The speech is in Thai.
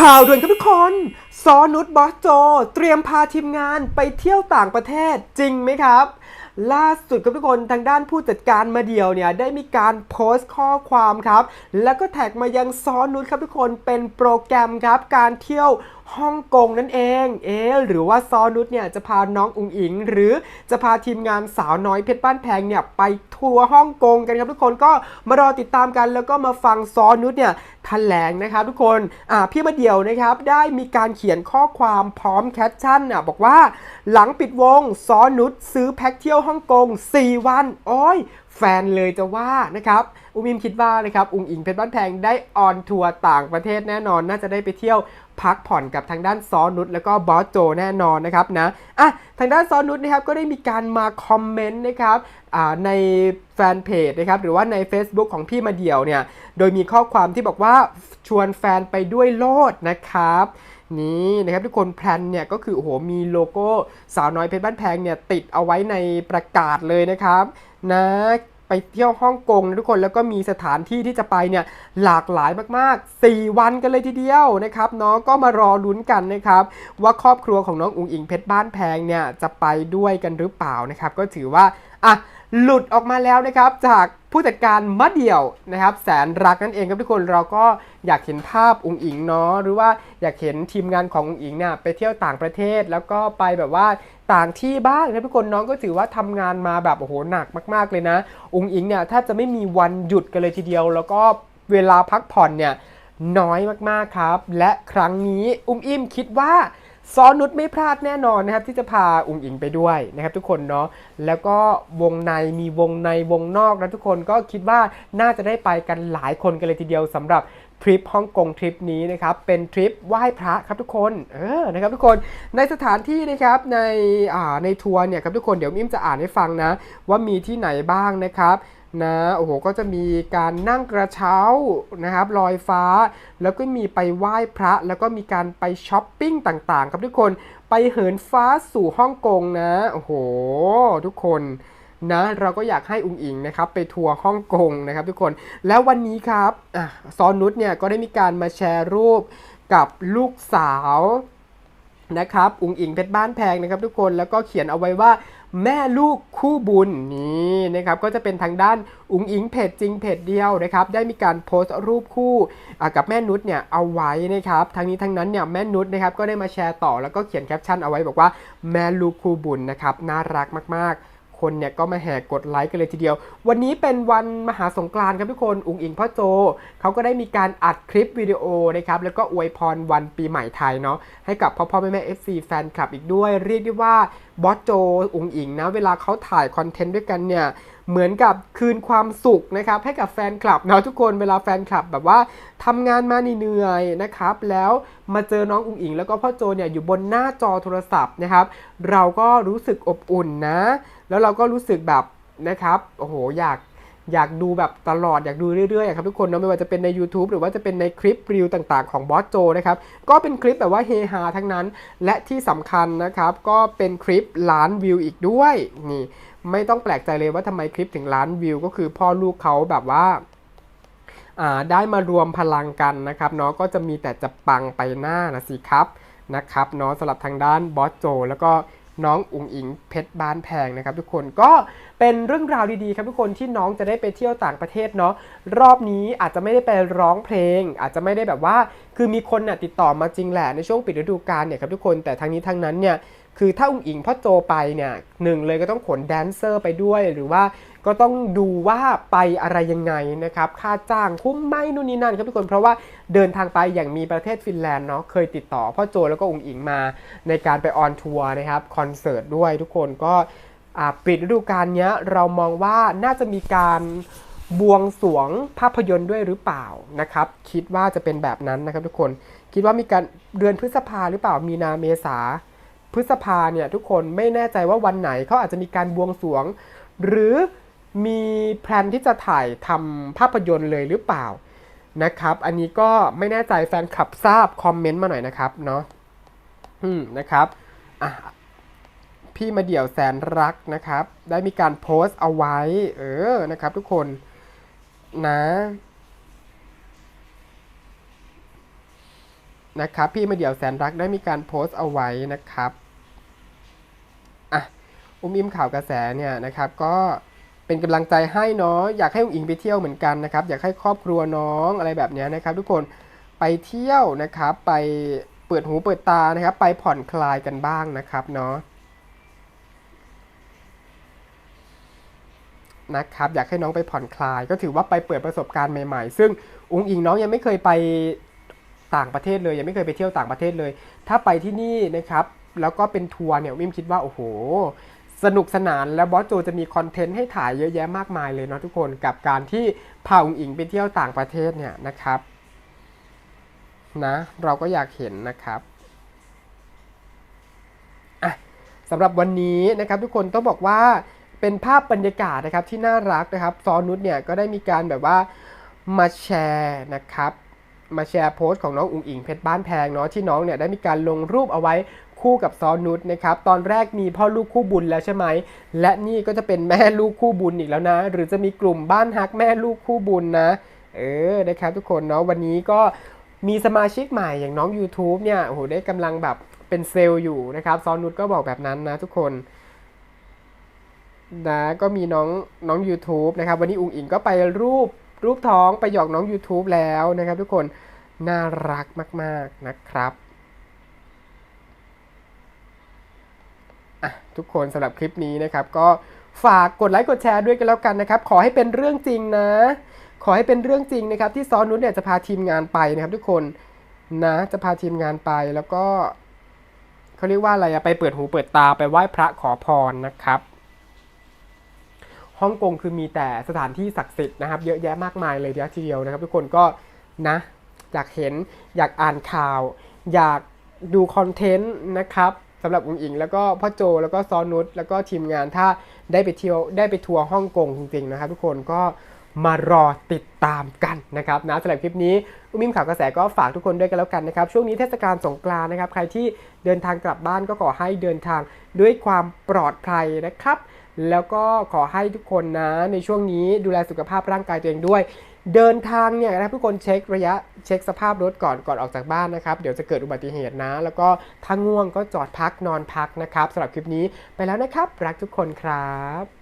ข่าวด่วนครับทุกคน ซอนุชบอสโจ เตรียมพาทีมงานไปเที่ยวต่างประเทศจริงไหมครับ ล่าสุดครับทุกคนทางด้านผู้จัดการมาเดียวเนี่ยได้มีการโพสต์ข้อความครับ แล้วก็แท็กมายังซอนุชครับทุกคนเป็นโปรแกรมครับการเที่ยว ฮ่องกงนั่นเอง เอ๊หรือว่าซอนุชเนี่ยจะพาน้องอุ๋งอิง หรือจะพาทีมงานสาวน้อยเพชรบ้านแพงเนี่ยไปทัวร์ฮ่องกงกันครับทุกคนก็มารอติดตามกันแล้วก็มาฟังซอนุชเนี่ยแถลงนะครับทุกคนอ่าพี่มาเดียวนะครับได้มีการเขียนข้อความพร้อมแคปชั่นอะบอกว่าหลังปิดวงซอนุชซื้อแพ็คเที่ยวฮ่องกง 4 วัน โอ้ยแฟนเลยจะว่านะครับ อุมิมคิดว่านะครับอุงอิงเพชรบ้านแพงได้ออนทัวร์ต่างประเทศแน่นอน น่าจะได้ไปเที่ยวพักผ่อนกับทางด้านซอนุชแล้วก็บอสโจแน่นอนนะครับนะอะทางด้านซอนุชนะครับก็ได้มีการมาคอมเมนต์นะครับในแฟนเพจนะครับหรือว่าใน Facebook ของพี่มาเดี่ยวเนี่ยโดยมีข้อความที่บอกว่าชวนแฟนไปด้วยโลดนะครับนี่นะครับทุกคนแพลนเนี่ยก็คือโอ้โหมีโลโก้สาวน้อยเพชรบ้านแพงเนี่ยติดเอาไว้ในประกาศเลยนะครับนะ ไปเที่ยวฮ่องกงนะทุกคนแล้วก็มีสถานที่ที่จะไปเนี่ยหลากหลายมากๆ 4 วันกันเลยทีเดียวนะครับน้องก็มารอลุ้นกันนะครับว่าครอบครัวของน้องอุ๋งอิงเพชรบ้านแพงเนี่ยจะไปด้วยกันหรือเปล่านะครับก็ถือว่าอะหลุดออกมาแล้วนะครับจาก ผู้จัดการมะเดี่ยวนะครับ แสนรักนั่นเองครับทุกคนเราก็อยากเห็นภาพอุงอิงเนาะหรือว่าอยากเห็นทีมงานของอุงอิงเนี่ยไปเที่ยวต่างประเทศ แล้วก็ไปแบบว่าต่างที่บ้างนะทุกคนน้องก็ถือว่าทำงานมาแบบโอ้โหหนักมาก ๆเลยนะอุงอิงเนี่ยแทบจะไม่มีวันหยุดกันเลยทีเดียว แล้วก็เวลาพักผ่อนเนี่ยน้อยมากๆครับ และครั้งนี้อุ้มอิ่มคิดว่า ซอนุชไม่พลาดแน่นอนนะครับที่จะพาอุ๋งอิงไปด้วยนะครับทุกคนเนาะแล้วก็วงในมีวงในวงนอกนะทุกคนก็คิดว่าน่าจะได้ไปกันหลายคนกันเลยทีเดียวสำหรับทริปฮ่องกงทริปนี้นะครับเป็นทริปไหว้พระครับทุกคนเออนะครับทุกคนในสถานที่นะครับในอ่าในทัวร์เนี่ยครับทุกคนเดี๋ยวมิมจะอ่านให้ฟังนะว่ามีที่ไหนบ้างนะครับ นะโอ้โหก็จะมีการนั่งกระเช้านะครับลอยฟ้า แล้วก็มีไปไหว้พระ แล้วก็มีการไปช้อปปิ้งต่างๆ ครับทุกคนไปเหินฟ้าสู่ฮ่องกงนะโอ้โหทุกคนนะเราก็อยากให้อุงอิงนะครับไปทัวร์ฮ่องกงนะครับทุกคนแล้ววันนี้ครับอซอนุชเนี่ยก็ได้มีการมาแชร์รูปกับลูกสาวนะครับอุงอิงเพชรบ้านแพงนะครับทุกคนแล้วก็เขียนเอาไว้ว่า แม่ลูกคู่บุญนี่นะครับก็จะเป็นทางด้านอุงอิงเพจจริงเพจเดียวนะครับได้มีการโพสต์รูปคู่กับแม่นุชเนี่ยเอาไว้นะครับทั้งนี้ทั้งนั้นเนี่ยแม่นุชนะครับก็ได้มาแชร์ต่อแล้วก็เขียนแคปชั่นเอาไว้บอกว่าแม่ลูกคู่บุญนะครับน่ารักมากๆ คนเนี่ยก็มาแห่กดไลค์กันเลยทีเดียว วันนี้เป็นวันมหาสงกรานต์ครับทุกคน อุงอิงพ่อโจเขาก็ได้มีการอัดคลิปวิดีโอนะครับ แล้วก็อวยพรวันปีใหม่ไทยเนาะ ให้กับพ่อพ่อแม่แม่เอฟซีแฟนคลับอีกด้วย เรียกได้ว่าบอสโจอุงอิงนะ เวลาเขาถ่ายคอนเทนต์ด้วยกันเนี่ย เหมือนกับคืนความสุขนะครับให้กับแฟนคลับนะทุกคนเวลาแฟนคลับแบบว่าทำงานมาเหนื่อยนะครับ แล้วมาเจอน้องอุ๋งอิง แล้วก็พ่อโจเนี่ยอยู่บนหน้าจอโทรศัพท์นะครับ เราก็รู้สึกอบอุ่นนะ แล้วเราก็รู้สึกแบบนะครับโอ้โหอยาก อยากดูแบบตลอดอยากดูเรื่อยๆครับทุกคนเนาะไม่ว่าจะเป็นใน YouTube หรือว่าจะเป็นในคลิปรีวต่างๆของบอสโจนะครับก็เป็นคลิปแบบว่าเฮฮาทั้งนั้น และที่สำคัญนะครับก็เป็นคลิปล้านวิวอีกด้วยนี่ไม่ต้องแปลกใจเลยว่าทำไมคลิปถึงล้านวิว ก็คือพ่อลูกเขาแบบว่าอ่าได้มารวมพลังกันนะครับเนาะก็จะมีแต่จะปังไปหน้านะสิครับนะครับเนาะสำหรับทางด้านบอสโจ แล้วก็ น้องอุ๋งอิงเพชรบ้านแพงนะครับทุกคนก็เป็นเรื่องราวดีๆครับทุกคนที่น้องจะได้ไปเที่ยวต่างประเทศเนาะรอบนี้อาจจะไม่ได้ไปร้องเพลง อาจจะไม่ได้แบบว่า คือมีคนน่ะติดต่อมาจริงแหละในช่วงปิดฤดูกาลเนี่ยครับทุกคนแต่ทางนี้ทางนั้นเนี่ยคือถ้าอุ๋งอิงพ่อโจไปเนี่ยหนึ่งเลยก็ต้องขนแดนเซอร์ไปด้วยหรือว่า ก็ต้องดูว่าไปอะไรยังไงนะครับ ค่าจ้างคุ้มไหมนู่นนี่นั่นครับทุกคน เพราะว่าเดินทางไปอย่างมีประเทศฟินแลนด์เนาะ เคยติดต่อพ่อโจแล้วก็อุ๋งอิงมาในการไปออนทัวร์นะครับคอนเสิร์ตด้วยทุกคนก็ปิดฤดูกาลเนี้ยเรามองว่าน่าจะมีการบวงสรวงภาพยนตร์ด้วยหรือเปล่านะครับ คิดว่าจะเป็นแบบนั้นนะครับทุกคน คิดว่ามีการเดือนพฤษภาหรือเปล่ามีนาเมษาพฤษภาเนี่ยทุกคนไม่แน่ใจว่าวันไหนเขาอาจจะมีการบวงสรวง หรือ มีแพลนที่จะถ่ายทำภาพยนตร์เลยหรือเปล่านะครับ อันนี้ก็ไม่แน่ใจแฟนคลับทราบคอมเมนต์มาหน่อยนะครับเนาะอืมนะครับอะพี่มาเดี่ยวแสนรักนะครับ ได้มีการโพสต์เอาไว้ เออนะครับทุกคนนะนะครับพี่มาเดี่ยวแสนรักได้มีการโพสต์เอาไว้นะครับอะอุ้มอิมข่าวกระแสเนี่ยนะครับก็ เป็นกำลังใจให้เนาะอยากให้อุ้งอิงไปเที่ยวเหมือนกันนะครับ อยากให้ครอบครัวน้องอะไรแบบนี้นะครับ ทุกคนไปเที่ยวนะครับไปเปิดหูเปิดตานะครับ ไปผ่อนคลายกันบ้างนะครับเนาะนะครับอยากให้น้องไปผ่อนคลาย ก็ถือว่าไปเปิดประสบการณ์ใหม่ๆ ซึ่งอุ้งอิงน้องยังไม่เคยไปต่างประเทศเลยยังไม่เคยไปเที่ยวต่างประเทศเลย ถ้าไปที่นี่นะครับ แล้วก็เป็นทัวร์เนี่ยวิมคิดว่าโอ้โห สนุกสนานแล้วบอสโจจะมีคอนเทนต์ให้ถ่ายเยอะแยะมากมายเลยเนาะทุกคนกับการที่พาอุงอิงไปเที่ยวต่างประเทศเนี่ยนะครับนะเราก็อยากเห็นนะครับสำหรับวันนี้นะครับทุกคนต้องบอกว่าเป็นภาพบรรยากาศนะครับที่น่ารักนะครับซอนุชเนี่ยก็ได้มีการแบบว่ามาแชร์นะครับมาแชร์โพสต์ของน้องอุ๋งอิงเพชรบ้านแพงเนาะที่น้องเนี่ยได้มีการลงรูปเอาไว้ คู่กับซอนุชนะครับตอนแรกมีพ่อลูกคู่บุญแล้วใช่ไหมและนี่ก็จะเป็นแม่ลูกคู่บุญอีกแล้วนะ หรือจะมีกลุ่มบ้านฮักแม่ลูกคู่บุญนะ เออนะครับทุกคนเนาะวันนี้ก็มีสมาชิกใหม่อย่างน้อง YouTube เนี่ยโอ้โหได้กำลังแบบเป็นเซลล์อยู่นะครับซอนุชก็บอกแบบนั้นนะทุกคนนะก็มีน้องน้อง YouTube นะครับวันนี้อุ๋งอิงก็ไปรูปรูปท้องไปหยอกน้อง YouTube แล้วนะครับทุกคนน่ารักมาก ๆนะครับอะ ทุกคนสำหรับคลิปนี้นะครับ ก็ฝากกดไลค์กดแชร์ด้วยกันแล้วกันนะครับ ขอให้เป็นเรื่องจริงนะ ขอให้เป็นเรื่องจริงนะครับ ที่ซอนุชเนี่ยจะพาทีมงานไปนะครับ ทุกคนนะจะพาทีมงานไปแล้วก็เขาเรียกว่าอะไรอะไปเปิดหูเปิดตาไปไหว้พระขอพรนะครับฮ่องกงคือมีแต่สถานที่ศักดิ์สิทธิ์นะครับเยอะแยะมากมายเลยทีเดียวนะครับ ทุกคนก็นะอยากเห็นอยากอ่านข่าว อยากดูคอนเทนต์นะครับ สำหรับอุ๋งอิง แล้วก็พ่อโจแล้วก็ซอนุชแล้วก็ทีมงานถ้าได้ไปเที่ยวได้ไปทัวร์ฮ่องกงจริงๆนะครับทุกคนก็มารอติดตามกันนะครับนะสำหรับคลิปนี้อุ้มิมข่าวกระแสก็ฝากทุกคนด้วยกันแล้วกันนะครับ ช่วงนี้เทศกาลสงกรานนะครับ ใครที่เดินทางกลับบ้านก็ขอให้เดินทางด้วยความปลอดภัยนะครับ แล้วก็ขอให้ทุกคนนะในช่วงนี้ดูแลสุขภาพร่างกายตัวเองด้วย เดินทางเนี่ยนะทุกคนเช็คระยะเช็คสภาพรถก่อนก่อนออกจากบ้านนะครับ เดี๋ยวจะเกิดอุบัติเหตุนะ แล้วก็ถ้าง่วงก็จอดพักนอนพักนะครับสำหรับคลิปนี้ไปแล้วนะครับ รักทุกคนครับ